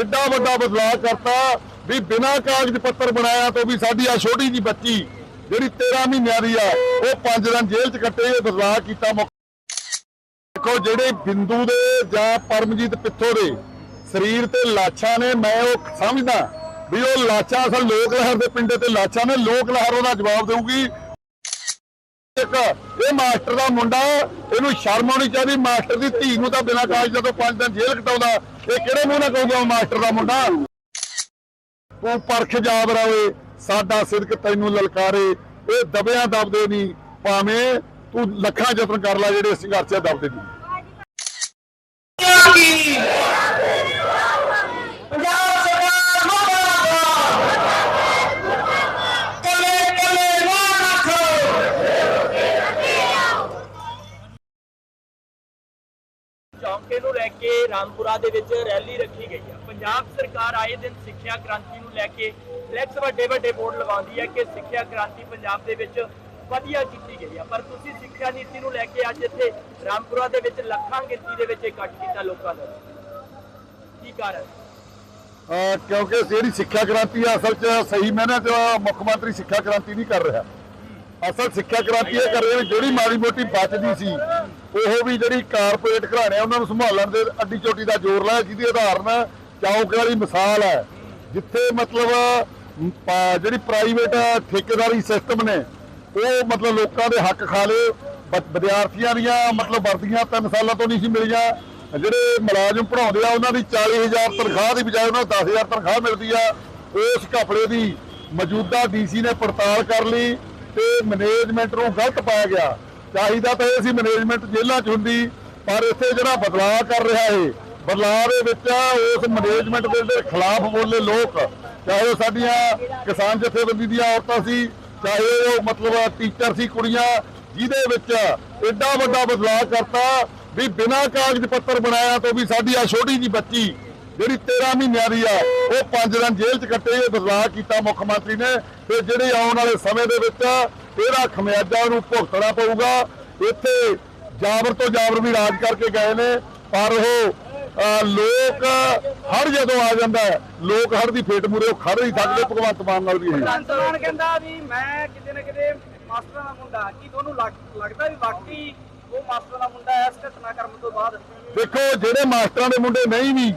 ਐਡਾ ਵੱਡਾ ਬਦਲਾਅ ਕਰਤਾ ਵੀ ਬਿਨਾਂ ਕਾਗਜ਼ ਪੱਤਰ ਬਣਾਇਆ ਤੋਂ ਵੀ ਸਾਡੀ ਆ ਛੋਟੀ ਜੀ ਬੱਚੀ, ਜਿਹੜੀ 13 ਮਹੀਨਿਆਂ ਦੀ ਆ, ਉਹ 5 ਦਿਨ ਜੇਲ੍ਹ 'ਚ ਕੱਟੇ, ਇਹ ਬਦਲਾਅ ਕੀਤਾ ਦੇਖੋ ਜਿਹੜੇ ਬਿੰਦੂ ਦੇ ਜਾਂ ਪਰਮਜੀਤ ਪਿੱਥੋ ਦੇ ਸਰੀਰ ਤੇ ਲਾਛਾਂ ਨੇ, ਮੈਂ ਉਹ ਸਮਝਦਾ ਵੀ ਉਹ ਲਾਛਾਂ ਅਸਲ ਲੋਕ ਲਹਿਰ ਦੇ ਪਿੰਡੇ ਤੇ ਲਾਛਾਂ ਨੇ, ਲੋਕ ਲਹਿਰ ਉਹਦਾ ਜਵਾਬ ਦੇਊਗੀ। ਇੱਕ, ਇਹ ਮਾਸਟਰ ਦਾ ਮੁੰਡਾ, ਇਹਨੂੰ ਸ਼ਰਮ ਆਉਣੀ ਚਾਹੀਦੀ, ਮਾਸਟਰ ਦੀ ਧੀ ਨੂੰ ਤਾਂ ਬਿਨਾਂ ਕਾਗਜ਼ਾਂ ਤੋਂ ਪੰਜ ਦਿਨ ਜੇਲ੍ਹ ਕਟਾਉਂਦਾ। ਇਹ ਕਿਹੜੇ ਮੂੰਹ ਨਾਲ ਕਹੂਗਾ ਮਾਸਟਰ ਦਾ ਮੁੰਡਾ? ਤੂੰ ਪਰਖ ਯਾਦ ਰਵੇ, ਸਾਡਾ ਸਿਦਕ ਤੈਨੂੰ ਲਲਕਾਰੇ, ਇਹ ਦਬਿਆਂ ਦਬਦੇ ਨਹੀਂ, ਭਾਵੇਂ ਤੂੰ ਲੱਖਾਂ ਯਤਨ ਕਰ ਲੈ ਜਿਹੜੇ ਸੰਘਰਸ਼ ਆ ਦਬਦੇ ਨਹੀਂ ਪੰਜਾਬ ਸਰਕਾਰ ਮੁਰਦਾਬਾਦ ਕੱਲੇ ਕੱਲੇ ਨਾ ਰੱਖੋ ਚੌਂਕੇ ਨੂੰ ਲੈ ਕੇ ਰਾਮਪੁਰਾ ਦੇ ਵਿੱਚ ਰੈਲੀ ਰੱਖੀ ਗਈ ਹੈ ਪੰਜਾਬ ਸਰਕਾਰ ਆਏ ਦਿਨ ਸਿੱਖਿਆ ਕ੍ਰਾਂਤੀ ਨੂੰ ਲੈ ਕੇ ਫਲੈਕਸ ਵੱਡੇ ਵੱਡੇ ਬੋਰਡ ਲਗਾਉਂਦੀ ਹੈ ਕਿ ਸਿੱਖਿਆ ਕ੍ਰਾਂਤੀ ਪੰਜਾਬ ਦੇ ਵਿੱਚ ਵਧੀਆ ਕੀਤੀ ਗਈ ਹੈ ਪਰ ਤੁਸੀਂ ਸਿੱਖਿਆ ਨੀਤੀ ਨੂੰ ਲੈ ਕੇ ਅੱਜ ਇੱਥੇ ਰਾਮਪੁਰਾ ਦੇ ਵਿੱਚ ਲੱਖਾਂ ਗਿਣਤੀ ਦੇ ਵਿੱਚ ਇਕੱਠ ਕੀਤਾ ਲੋਕਾਂ ਦਾ। ਕੀ ਕਾਰਨ? ਕਿਉਂਕਿ ਜਿਹੜੀ ਸਿੱਖਿਆ ਕ੍ਰਾਂਤੀ ਆ, ਅਸਲ 'ਚ ਸਹੀ ਮੈਨੇ ਤੇ ਮੁੱਖ ਮੰਤਰੀ ਸਿੱਖਿਆ ਕ੍ਰਾਂਤੀ ਨਹੀਂ ਕਰ ਰਿਹਾ। ਅਸਲ ਸਿੱਖਿਆ ਕ੍ਰਾਂਤੀ ਇਹ ਕਰ ਰਿਹਾ ਜਿਹੜੀ ਮਾੜੀ ਮੋਟੀ ਬਚਦੀ ਸੀ ਉਹ ਵੀ ਜਿਹੜੀ ਕਾਰਪੋਰੇਟ ਘਰਾਣੇ ਆ ਉਹਨਾਂ ਨੂੰ ਸੰਭਾਲਣ ਦੇ ਅੱਡੀ ਚੋਟੀ ਦਾ ਜ਼ੋਰ ਲਾਇਆ, ਜਿਹਦੀ ਉਦਾਹਰਨ ਚੌਂਕ ਵਾਲੀ ਮਿਸਾਲ ਹੈ, ਜਿੱਥੇ ਮਤਲਬ ਜਿਹੜੀ ਪ੍ਰਾਈਵੇਟ ਠੇਕੇਦਾਰੀ ਸਿਸਟਮ ਨੇ, ਉਹ ਮਤਲਬ ਲੋਕਾਂ ਦੇ ਹੱਕ ਖਾ ਲਏ। ਬ- ਵਿਦਿਆਰਥੀਆਂ ਦੀਆਂ ਮਤਲਬ ਵਰਦੀਆਂ ਤਿੰਨ ਸਾਲਾਂ ਤੋਂ ਨਹੀਂ ਸੀ ਮਿਲੀਆਂ। ਜਿਹੜੇ ਮੁਲਾਜ਼ਮ ਪੜਾਉਂਦੇ ਆ, ਉਹਨਾਂ ਦੀ 40000 ਤਨਖਾਹ ਦੀ ਬਜਾਏ ਉਹਨਾਂ ਨੂੰ 10000 ਤਨਖਾਹ ਮਿਲਦੀ ਆ। ਉਸ ਘਪਲੇ ਦੀ ਮੌਜੂਦਾ ਡੀਸੀ ਨੇ ਪੜਤਾਲ ਕਰ ਲਈ ਤੇ ਮੈਨੇਜਮੈਂਟ ਨੂੰ ਗਲਤ ਪਾਇਆ ਗਿਆ। ਚਾਹੀਦਾ ਤਾਂ ਇਹ ਸੀ ਮੈਨੇਜਮੈਂਟ ਜੇਲ੍ਹਾਂ 'ਚ ਹੁੰਦੀ, ਪਰ ਇੱਥੇ ਜਿਹੜਾ ਬਦਲਾਅ ਕਰ ਰਿਹਾ ਏ ਬਦਲਾਅ ਦੇ ਵਿੱਚ ਉਸ ਮੈਨੇਜਮੈਂਟ ਦੇ ਖਿਲਾਫ ਬੋਲੇ ਲੋਕ, ਚਾਹੇ ਉਹ ਸਾਡੀਆਂ ਕਿਸਾਨ ਜਥੇਬੰਦੀ ਦੀਆਂ ਔਰਤਾਂ ਸੀ, ਚਾਹੇ ਉਹ ਮਤਲਬ ਟੀਚਰ ਸੀ, ਕੁੜੀਆਂ, ਜਿਹਦੇ ਵਿੱਚ ਐਡਾ ਵੱਡਾ ਬਦਲਾਅ ਕਰਤਾ ਵੀ ਬਿਨਾਂ ਕਾਗਜ਼ ਪੱਤਰ ਬਣਾਇਆ ਤੋਂ ਵੀ ਸਾਡੀ ਆ ਛੋਟੀ ਜੀ ਬੱਚੀ, ਜਿਹੜੀ 13 ਮਹੀਨਿਆਂ ਦੀ ਆ, ਉਹ 5 ਦਿਨ ਜੇਲ੍ਹ 'ਚ ਕੱਟੇ, ਇਹ ਬਦਲਾਅ ਕੀਤਾ ਮੁੱਖ ਮੰਤਰੀ ਨੇ, ਤੇ ਜਿਹੜੇ ਆਉਣ ਵਾਲੇ ਸਮੇਂ ਦੇ ਵਿੱਚ ਇਹਦਾ ਖਮਿਆਜਾ ਉਹਨੂੰ ਭੁਗਤਣਾ ਪਊਗਾ। ਇੱਥੇ ਜਾਬਰ ਤੋਂ ਜਾਬਰ ਵੀ ਰਾਜ ਕਰਕੇ ਗਏ ਨੇ। ਪਰ ਉਹ ਲੋਕ ਹਰ ਜਦੋਂ ਆ ਜਾਂਦਾ ਲੋਕ ਹਰ ਦੀ ਫੇਟ ਮੂਰੇ ਉਹ ਖੜ ਨਹੀਂ ਸਕਦੇ ਭਗਵੰਤ ਮਾਨ ਨਾਲ ਵੀ ਇਹ। ਕਹਿੰਦਾ ਵੀ ਮੈਂ ਕਿਤੇ ਨਾ ਕਿਤੇ ਮਾਸਟਰ ਦਾ ਮੁੰਡਾ ਕੀ ਤੁਹਾਨੂੰ ਲੱਗ- ਲੱਗਦਾ ਵੀ ਵਾਕਈ ਉਹ ਮਾਸਟਰ ਦਾ ਮੁੰਡਾ ਇਸ ਘਟਨਾਕ੍ਰਮ ਤੋਂ ਬਾਅਦ? ਦੇਖੋ ਜਿਹੜੇ ਮਾਸਟਰਾਂ ਦੇ ਮੁੰਡੇ ਨਹੀਂ ਵੀ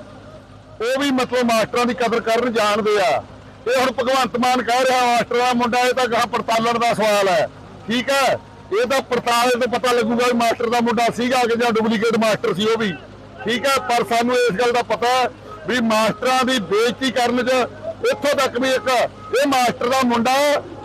ਉਹ ਵੀ ਮਤਲਬ ਮਾਸਟਰਾਂ ਦੀ ਕਦਰ ਕਰਨ ਜਾਣਦੇ ਆ। ਇਹ ਹੁਣ ਭਗਵੰਤ ਮਾਨ ਕਹਿ ਰਿਹਾ ਮਾਸਟਰ ਦਾ ਮੁੰਡਾ, ਇਹ ਤਾਂ ਗਾਹ ਪੜਤਾਲਣ ਦਾ ਸਵਾਲ ਹੈ। ਠੀਕ ਹੈ? ਇਹ ਤਾਂ ਪੜਤਾਲ ਤੋਂ ਪਤਾ ਲੱਗੂਗਾ ਵੀ ਮਾਸਟਰ ਦਾ ਮੁੰਡਾ ਸੀਗਾ ਕਿ ਜਾਂ ਡੁਪਲੀਕੇਟ ਮਾਸਟਰ ਸੀ ਉਹ ਵੀ। ਠੀਕ ਹੈ? ਪਰ ਸਾਨੂੰ ਇਸ ਗੱਲ ਦਾ ਪਤਾ ਹੈ ਵੀ ਮਾਸਟਰਾਂ ਦੀ ਬੇਇੱਜ਼ਤੀ ਕਰਨ 'ਚ ਇੱਥੋਂ ਤੱਕ ਵੀ ਇੱਕ ਇਹ ਮਾਸਟਰ ਦਾ ਮੁੰਡਾ,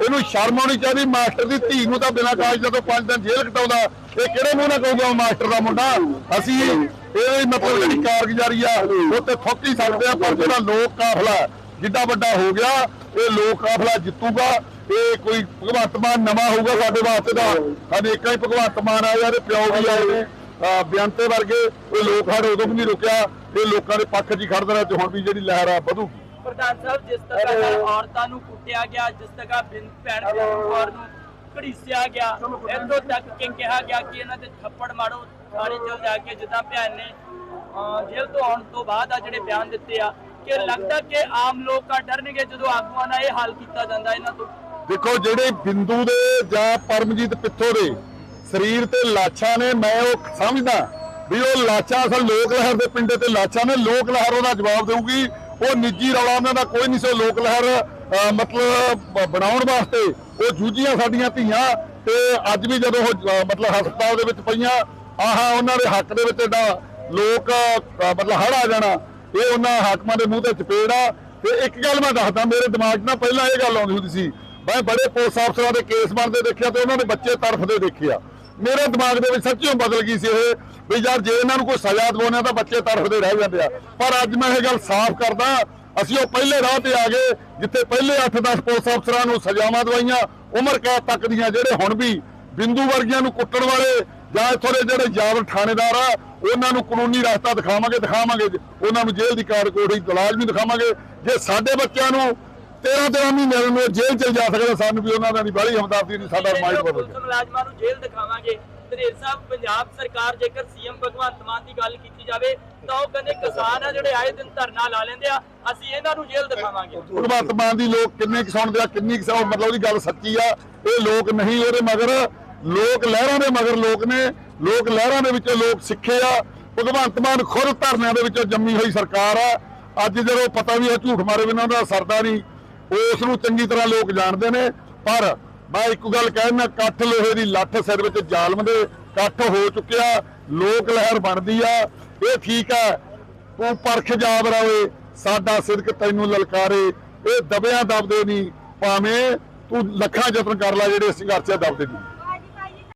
ਇਹਨੂੰ ਸ਼ਰਮ ਆਉਣੀ ਚਾਹੀਦੀ, ਮਾਸਟਰ ਦੀ ਧੀ ਨੂੰ ਤਾਂ ਬਿਨਾਂ ਕਾਗਜ਼ਾਂ ਤੋਂ ਪੰਜ ਦਿਨ ਜੇਲ੍ਹ ਕਟਾਉਂਦਾ। ਇਹ ਕਿਹੜੇ ਮੂੰਹ ਨਾਲ ਕਹੂਗਾ ਮਾਸਟਰ ਦਾ ਮੁੰਡਾ? ਅਸੀਂ ਇਹ ਮਤਲਬ ਜਿਹੜੀ ਕਾਰਗੁਜ਼ਾਰੀ ਆ, ਉਹ ਤੇ ਥੁੱਕ ਹੀ ਸਕਦੇ ਆ ਪਰ ਜਿਹੜਾ ਲੋਕ ਕਾਫਲਾ ਜਿੱਡਾ ਵੱਡਾ ਹੋ ਗਿਆ ਇਹ ਲੋਕ ਕਾਫਲਾ ਜਿੱਤੂਗਾ ਇਹ ਕੋਈ ਭਗਵੰਤ ਮਾਨ ਨਵਾਂ ਹੋਊਗਾ ਸਾਡੇ ਵਾਸਤੇ ਦਾ ਅਨੇਕਾਂ ਹੀ ਭਗਵੰਤ ਮਾਨ ਆਏ ਆ ਤੇ ਪਿਓ ਵੀ ਆਏ ਨੇ ਬੇਅੰਤੇ ਵਰਗੇ ਇਹ ਲੋਕ ਸਾਡੇ ਉਦੋਂ ਵੀ ਨਹੀਂ ਰੁਕਿਆ ਇਹ ਲੋਕਾਂ ਦੇ ਪੱਖ 'ਚ ਹੀ ਖੜਦੇ ਰਹੇ ਤੇ ਹੁਣ ਵੀ ਜਿਹੜੀ ਲਹਿਰ ਆ ਵਧੂਗੀ। ਪ੍ਰਧਾਨ ਸਾਹਿਬ ਜਿਸ ਤਰ੍ਹਾਂ ਔਰਤਾਂ ਨੂੰ ਕੁੱਟਿਆ ਗਿਆ ਜਿਸ ਤਰ੍ਹਾਂ ਬਿੰਦ ਭੈਣ ਕੌਰ ਨੂੰ ਘੜੀਸਿਆ ਗਿਆ ਇੱਥੋਂ ਤੱਕ ਕਿ ਕਿਹਾ ਗਿਆ ਕਿ ਇਹਨਾਂ ਤੇ ਥੱਪੜ ਮਾਰੋ ਥਾਣੇ ਚਲ ਜਾ ਕੇ ਜਿੱਦਾਂ ਭੈਣ ਨੇ ਜੇਲ੍ਹ ਤੋਂ ਆਉਣ ਤੋਂ ਬਾਅਦ ਆ ਜਿਹੜੇ ਬਿਆਨ ਦਿੱਤੇ ਆ ਕਿ ਲੱਗਦਾ ਕਿ ਆਮ ਲੋਕ ਆ ਡਰਨਗੇ ਜਦੋਂ ਆਗੂਆਂ ਦਾ ਇਹ ਹਾਲ ਕੀਤਾ ਜਾਂਦਾ ਇਹਨਾਂ ਤੋਂ? ਦੇਖੋ, ਜਿਹੜੇ ਬਿੰਦੂ ਦੇ ਜਾਂ ਪਰਮਜੀਤ ਪਿੱਥੋ ਦੇ ਸਰੀਰ ਤੇ ਲਾਛਾਂ ਨੇ, ਮੈਂ ਉਹ ਸਮਝਦਾ ਵੀ ਉਹ ਲਾਛਾਂ ਅਸਲ ਲੋਕ ਲਹਿਰ ਦੇ ਪਿੰਡੇ ਤੇ ਲਾਛਾਂ ਨੇ, ਲੋਕ ਲਹਿਰ ਉਹਦਾ ਜਵਾਬ ਦੇਊਗੀ। ਉਹ ਨਿੱਜੀ ਰੌਲਾ ਉਹਨਾਂ ਦਾ ਕੋਈ ਨਹੀਂ ਸੋ ਲੋਕ ਲਹਿਰ ਮਤਲਬ ਬਣਾਉਣ ਵਾਸਤੇ ਉਹ ਜੂਝੀਆਂ ਸਾਡੀਆਂ ਧੀਆਂ ਤੇ ਅੱਜ ਵੀ ਜਦੋਂ ਉਹ ਮਤਲਬ ਹਸਪਤਾਲ ਦੇ ਵਿੱਚ ਪਈਆਂ, ਆਹਾ, ਉਹਨਾਂ ਦੇ ਹੱਕ ਦੇ ਵਿੱਚ ਏਡਾ ਲੋਕ ਮਤਲਬ ਹੜ ਆ ਜਾਣਾ। ਇਹ ਉਹਨਾਂ ਹਾਕਮਾਂ ਦੇ ਮੂੰਹ ਤੇ ਚਪੇੜ ਆ। ਤੇ ਇੱਕ ਗੱਲ ਮੈਂ ਦੱਸਦਾ, ਮੇਰੇ ਦਿਮਾਗ 'ਚ ਨਾ ਪਹਿਲਾਂ ਇਹ ਗੱਲ ਆਉਂਦੀ ਹੁੰਦੀ ਸੀ। ਮੈਂ ਬੜੇ ਪੁਲਿਸ ਅਫਸਰਾਂ ਦੇ ਕੇਸ ਬਣਦੇ ਦੇਖਿਆ ਤੇ ਉਹਨਾਂ ਦੇ ਬੱਚੇ ਤੜਫਦੇ ਦੇਖਿਆ। ਮੇਰੇ ਦਿਮਾਗ ਦੇ ਵਿੱਚ ਸੱਚੀ ਬਦਲ ਗਈ ਸੀ ਇਹ ਵੀ ਯਾਰ ਜੇ ਇਹਨਾਂ ਨੂੰ ਕੋਈ ਸਜ਼ਾ ਦਿਵਾਉਣਾ ਤਾਂ ਬੱਚੇ ਤੜਫਦੇ ਰਹਿ ਜਾਂਦੇ ਆ। ਪਰ ਅੱਜ ਮੈਂ ਇਹ ਗੱਲ ਸਾਫ਼ ਕਰਦਾ, ਅਸੀਂ ਉਹ ਪਹਿਲੇ ਰਾਹ ਤੇ ਆ ਗਏ, ਜਿੱਥੇ ਪਹਿਲੇ 8-10 ਪੁਲਿਸ ਅਫਸਰਾਂ ਨੂੰ ਸਜ਼ਾਵਾਂ ਦਵਾਈਆਂ, ਉਮਰ ਕੈਦ ਤੱਕ ਦੀਆਂ ਜਿਹੜੇ ਹੁਣ ਵੀ ਬਿੰਦੂ ਵਰਗੀਆਂ ਨੂੰ ਕੁੱਟਣ ਵਾਲੇ ਜਾਂ ਇੱਥੋਂ ਦੇ ਜਿਹੜੇ ਜਾਬਰ ਥਾਣੇਦਾਰ ਆ ਉਹਨਾਂ ਨੂੰ ਕਾਨੂੰਨੀ ਰਸਤਾ ਦਿਖਾਵਾਂਗੇ ਦਿਖਾਵਾਂਗੇ ਉਹਨਾਂ ਨੂੰ ਜੇਲ੍ਹ ਦੀ ਕਾਰਕੋੜੀ ਦਲਾਲ ਵੀ ਦਿਖਾਵਾਂਗੇ। ਜੇ ਸਾਡੇ ਬੱਚਿਆਂ ਨੂੰ 13 13 ਮਹੀਨਿਆਂ ਨੂੰ ਜੇਲ੍ਹ ਚ ਜਾ ਸਕਦਾ ਸਾਨੂੰ ਵੀ ਉਹਨਾਂ ਦਾ ਨਹੀਂ ਬਾਹਲੀ ਹਮਦਰਦੀ ਨਹੀਂ ਸਾਡਾ ਮਾਈਂਡ ਬਦਲ ਪੁਲਿਸ ਮੁਲਾਜ਼ਮਾਂ ਨੂੰ ਜੇਲ੍ਹ ਦਿਖਾਵਾਂਗੇ। ਧਨੇਰ ਸਾਹਿਬ ਪੰਜਾਬ ਸਰਕਾਰ ਜੇਕਰ ਸੀਐਮ ਭਗਵੰਤ ਮਾਨ ਦੀ ਗੱਲ ਕੀਤੀ ਜਾਵੇ ਤਾਂ ਉਹ ਕਹਿੰਦੇ ਕਿਸਾਨ ਆ ਜਿਹੜੇ ਆਏ ਦਿਨ ਧਰਨਾ ਲਾ ਲੈਂਦੇ ਆ ਅਸੀਂ ਇਹਨਾਂ ਨੂੰ ਜੇਲ੍ਹ ਦਿਖਾਵਾਂਗੇ। ਭਗਵੰਤ ਮਾਨ ਦੀ ਲੋਕ ਕਿੰਨੇ ਕੁ ਸੁਣਦੇ ਆ ਕਿੰਨੀ ਕੁ ਸੁਣ- ਮਤਲਬ ਉਹਦੀ ਗੱਲ ਸੱਚੀ ਆ ਇਹ ਲੋਕ ਨਹੀਂ ਉਹਦੇ ਮਗਰ ਲੋਕ ਲਹਿਰਾਂ ਦੇ ਮਗਰ ਲੋਕ ਨੇ, ਲੋਕ ਲਹਿਰਾਂ ਦੇ ਵਿੱਚੋਂ ਲੋਕ ਸਿੱਖੇ ਆ। ਭਗਵੰਤ ਮਾਨ ਖੁਦ ਧਰਨਿਆਂ ਦੇ ਵਿੱਚੋਂ ਜੰਮੀ ਹੋਈ ਸਰਕਾਰ ਆ। ਅੱਜ ਜਦੋਂ ਪਤਾ ਵੀ ਇਹ ਝੂਠ ਮਾਰੇ ਬਿਨਾਂ ਦਾ ਸਰਦਾ ਨਹੀਂ, ਉਸ ਨੂੰ ਚੰਗੀ ਤਰ੍ਹਾਂ ਲੋਕ ਜਾਣਦੇ ਨੇ। ਪਰ ਮੈਂ ਇੱਕ ਗੱਲ ਕਹਿਣਾ ਕੱਠ ਲੋਹੇ ਦੀ ਲੱਠ ਸਿਰ ਵਿੱਚ ਜ਼ਾਲਮ ਦੇ ਕੱਠ ਹੋ ਚੁੱਕਿਆ। ਲੋਕ ਲਹਿਰ ਬਣਦੀ ਆ। ਇਹ ਠੀਕ ਆ, ਤੂੰ ਪਰਖ ਜਾਬ ਰਵੇ ਸਾਡਾ ਸਿਦਕ ਤੈਨੂੰ ਲਲਕਾਰੇ। ਇਹ ਦਬਿਆਂ ਦਬਦੇ ਨਹੀਂ, ਭਾਵੇਂ ਤੂੰ ਲੱਖਾਂ ਯਤਨ ਕਰ ਲੈ ਜਿਹੜੇ ਸੰਘਰਸ਼ ਆ ਦਬਦੇ ਨਹੀਂ।